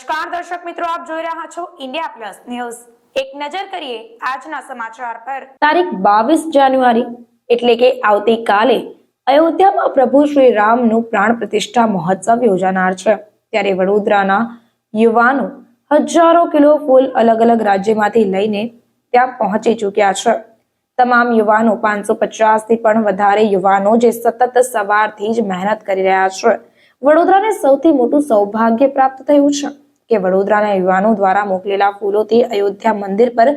નમસ્કાર દર્શક મિત્રો, આપ જોઈ રહ્યા છો ઇન્ડિયા પ્લસ ન્યૂઝ એક નજર કરીએ આજના સમાચાર પર. તારીખ બાવીસ જાન્યુઆરી એટલે કે આવતીકાલે અયોધ્યામાં પ્રભુ શ્રી રામનું પ્રાણ પ્રતિષ્ઠા મહોત્સવ યોજાનાર છે. ત્યારે વડોદરાના યુવાનો હજારો કિલો ફૂલ અલગ અલગ રાજ્યમાંથી લઈને ત્યાં પહોંચી ચૂક્યા છે. તમામ યુવાનો પાંચસો પચાસથી પણ વધારે યુવાનો જે સતત સવારથી જ મહેનત કરી રહ્યા છે. વડોદરાને સૌથી મોટું સૌભાગ્ય પ્રાપ્ત થયું છે. કે વડોદરાના યુવાનો દ્વારા મોકલેલા ફૂલોથી અયોધ્યા મંદિર પર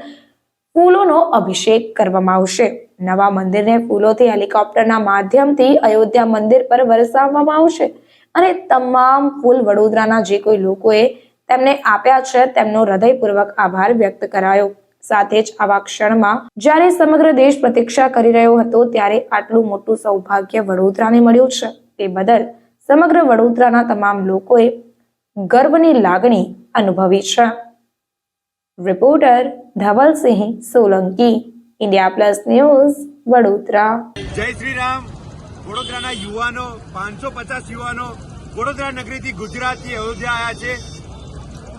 ફૂલોનો અભિષેક કરવામાં આવશે. નવા મંદિરને ફૂલોથી હેલિકોપ્ટરના માધ્યમથી અયોધ્યા મંદિર પર વરસાવવામાં આવશે અને તમામ ફૂલ વડોદરાના જે કોઈ લોકોએ તેમને આપ્યા છે, તેમનો હૃદયપૂર્વક આભાર વ્યક્ત કરાયો. સાથે જ આવા ક્ષણમાં જ્યારે સમગ્ર દેશ પ્રતીક્ષા કરી રહ્યો હતો, ત્યારે આટલું મોટું સૌભાગ્ય વડોદરાને મળ્યું છે. તે બદલ સમગ્ર વડોદરાના તમામ લોકોએ ગર્વની લાગણી અનુભવી છે. Reporter Dhavalsinh Solanki, India plus news, Vadodara. Jai Shri Ram. વડોદરાના યુવાનો, પાંચસો પચાસ યુવાનો વડોદરા નગરીથી ગુજરાતથી અયોધ્યા આવ્યા છે.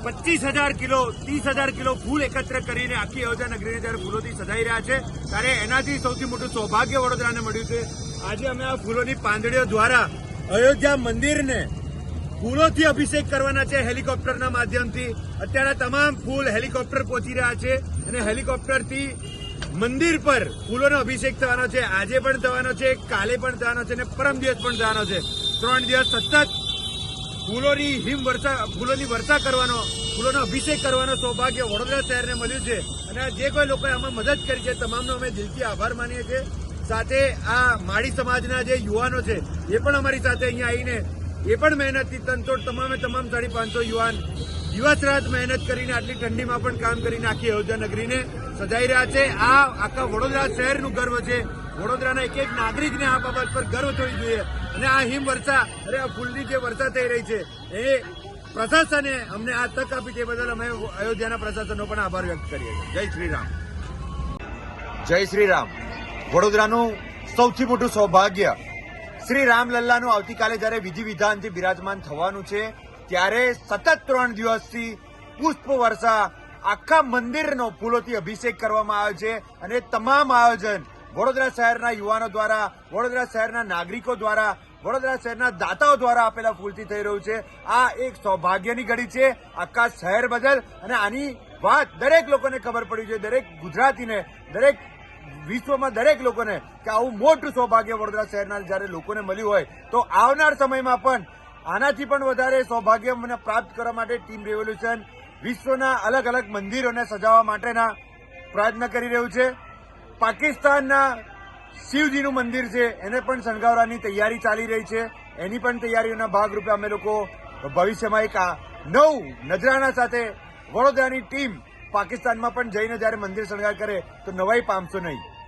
પચીસ હજાર કિલો, ત્રીસ હજાર કિલો ફૂલ એકત્ર કરીને આખી અયોધ્યા નગરીને જ્યારે ફૂલોથી સજાઈ રહ્યા છે. ત્યારે એનાથી સૌથી મોટું સૌભાગ્ય વડોદરાને મળ્યું છે. આજે અમે આ ફૂલોની પાંદડીઓ દ્વારા અયોધ્યા મંદિરને ફૂલોથી અભિષેક કરવાના છે હેલિકોપ્ટરના માધ્યમથી. અત્યારે તમામ ફૂલ હેલિકોપ્ટર પહોંચી રહ્યા છે અને હેલિકોપ્ટરથી મંદિર પર ફૂલોનો અભિષેક થવાનો છે. આજે પણ થવાનો છે, કાલે પણ થવાનો છે અને પરમ દિવસ પણ થવાનો છે. ત્રણ દિવસ સતત ફૂલોની હિમ વર્ષા, ફૂલોની વર્ષા કરવાનો, ફૂલોનો અભિષેક કરવાનો સૌભાગ્ય વડોદરા શહેરને મળ્યું છે. અને જે કોઈ લોકોએ આમાં મદદ કરી છે, તમામનો અમે દિલથી આભાર માનીએ છીએ. સાથે આ માળી સમાજના જે યુવાનો છે, એ પણ અમારી સાથે અહીંયા આવીને એ પણ મહેનતથી તનતોડ તમામે તમામ સાડી પાંચસો યુવાન દિવસ રાત મહેનત કરીને આટલી ઠંડીમાં પણ કામ કરીને આખી અયોધ્યા નગરીને સજાઈ રહ્યા છે. આ આખા વડોદરા શહેરનું ગર્વ છે. વડોદરાના એક એક નાગરિકને આ બાબત પર ગર્વ થવી જોઈએ. અને આ હિમ વર્ષા, અરે આ ફૂલની જે વર્ષા થઈ રહી છે, એ પ્રશાસને અમને આ તક આપી તે બદલ અમે અયોધ્યાના પ્રશાસનનો પણ આભાર વ્યક્ત કરીએ છીએ. જય શ્રી રામ. જય શ્રી રામ. વડોદરાનું સૌથી મોટું સૌભાગ્ય શ્રી રામલલ્લાનું આવતીકાલે જ્યારે વિધિ વિધાનથી બિરાજમાન થવાનું છે, ત્યારે સતત ત્રણ દિવસથી પુષ્પ વર્ષા આખા મંદિરનો ફૂલોથી અભિષેક કરવામાં આવે છે અને તમામ આયોજન વડોદરા શહેરના યુવાનો દ્વારા, વડોદરા શહેરના નાગરિકો દ્વારા, વડોદરા શહેરના દાતાઓ દ્વારા આપેલા ફૂલથી થઈ રહ્યું છે. આ એક સૌભાગ્યની ઘડી છે. આખા શહેર બદલ અને આની વાત દરેક લોકોને ખબર પડી છે. દરેક ગુજરાતીને, દરેક વિશ્વમાં દરેક લોકોને કે આવું મોટું સૌભાગ્ય વડોદરા શહેરના જ્યારે લોકોને મળ્યું હોય, તો આવનાર સમયમાં પણ આનાથી પણ વધારે સૌભાગ્ય મને પ્રાપ્ત કરવા માટે ટીમ રેવોલ્યુશન વિશ્વના અલગ અલગ મંદિરોને સજાવવા માટેના પ્રયત્ન કરી રહ્યું છે. પાકિસ્તાનના શિવજીનું મંદિર છે, એને પણ શણગારવાની તૈયારી ચાલી રહી છે. એની પણ તૈયારીઓના ભાગરૂપે અમે લોકો ભવિષ્યમાં એક નવ નજરાના સાથે વડોદરાની ટીમ પાકિસ્તાનમાં પણ જઈને જ્યારે મંદિર શણગાર કરે તો નવાઈ પામશો નહીં.